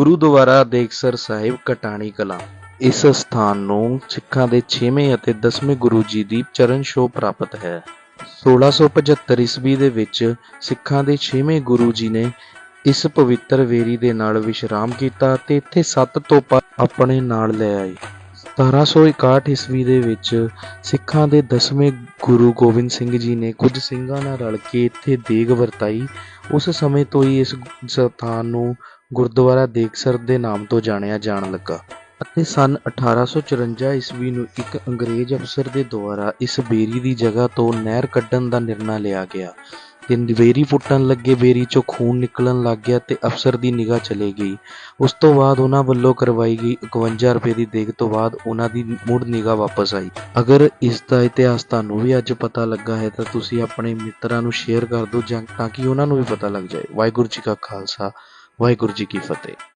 ਗੁਰੂਦੁਆਰਾ ਦੇਖਸਰ ਸਾਹਿਬ ਕਟਾਣੀ ਕਲਾਂ। ਇਸ ਸਥਾਨ ਨੂੰ ਸਿੱਖਾਂ ਦੇ 6ਵੇਂ ਅਤੇ 10ਵੇਂ ਗੁਰੂ ਜੀ ਦੀ ਚਰਨ ਛੋਹ ਪ੍ਰਾਪਤ ਹੈ। 1675 ਈਸਵੀ ਦੇ ਵਿੱਚ ਸਿੱਖਾਂ ਦੇ 6ਵੇਂ ਗੁਰੂ ਜੀ ਨੇ ਇਸ ਪਵਿੱਤਰ ਵੇਰੀ ਦੇ ਨਾਲ ਵਿਸ਼ਰਾਮ ਕੀਤਾ ਤੇ ਇੱਥੇ ਸੱਤ ਤੋਪਾਂ ਆਪਣੇ ਨਾਲ ਲੈ ਆਏ। 1761 ਈਸਵੀ ਦੇ ਵਿੱਚ ਸਿੱਖਾਂ ਦੇ 10ਵੇਂ ਗੁਰੂ ਗੋਬਿੰਦ ਸਿੰਘ ਜੀ ਨੇ ਕੁਝ ਸਿੰਘਾਂ ਨਾਲ ਰਲ ਕੇ ਇੱਥੇ ਦੇਗ ਵਰਤਾਈ। ਉਸ ਸਮੇਂ ਤੋਂ ਹੀ ਇਸ ਸਥਾਨ ਨੂੰ ਗੁਰਦੁਆਰਾ ਦੇਗਸਰ ਦੇ ਨਾਮ ਤੋਂ ਜਾਣਿਆ ਜਾਣ ਲੱਗਾ ਅਤੇ ਸੰਨ 1854 ਈਸਵੀ ਨੂੰ ਇੱਕ ਅੰਗਰੇਜ਼ ਅਫਸਰ ਦੇ ਦੁਆਰਾ ਇਸ ਬੇਰੀ ਦੀ ਜਗ੍ਹਾ ਤੋਂ ਨਹਿਰ ਕੱਢਣ ਦਾ ਨਿਰਣਾ ਲਿਆ ਗਿਆ। ਤੇ ਬੇਰੀ ਪੁੱਟਣ ਲੱਗੇ ਬੇਰੀ ਚੋਂ ਖੂਨ ਨਿਕਲਣ ਲੱਗ ਗਿਆ ਤੇ ਅਫਸਰ ਦੀ ਨਿਗਾਹ ਚਲੇ ਗਈ। ਉਸ ਤੋਂ ਬਾਅਦ ਉਹਨਾਂ ਵੱਲੋਂ ਕਰਵਾਈ ਗਈ 51 ਰੁਪਏ ਦੀ ਦੇਗ ਤੋਂ ਬਾਅਦ ਉਹਨਾਂ ਦੀ ਮੁੜ ਨਿਗਾਹ ਵਾਪਸ ਆਈ। ਅਗਰ ਇਸ ਦਾ ਇਤਿਹਾਸ ਤੁਹਾਨੂੰ ਵੀ ਅੱਜ ਪਤਾ ਲੱਗਾ ਹੈ ਤਾਂ ਤੁਸੀਂ ਆਪਣੇ ਮਿੱਤਰਾਂ ਨੂੰ ਸ਼ੇਅਰ ਕਰ ਦਿਓ ਜਾਂ ਤਾਂ ਕਿ ਉਹਨਾਂ ਨੂੰ ਵੀ ਪਤਾ ਲੱਗ ਜਾਏ। ਵਾਹਿਗੁਰੂ ਜੀ ਕਾ ਖਾਲਸਾ। ਵਾਹਿਗੁਰੂ ਜੀ ਕੀ ਫਤਿਹ।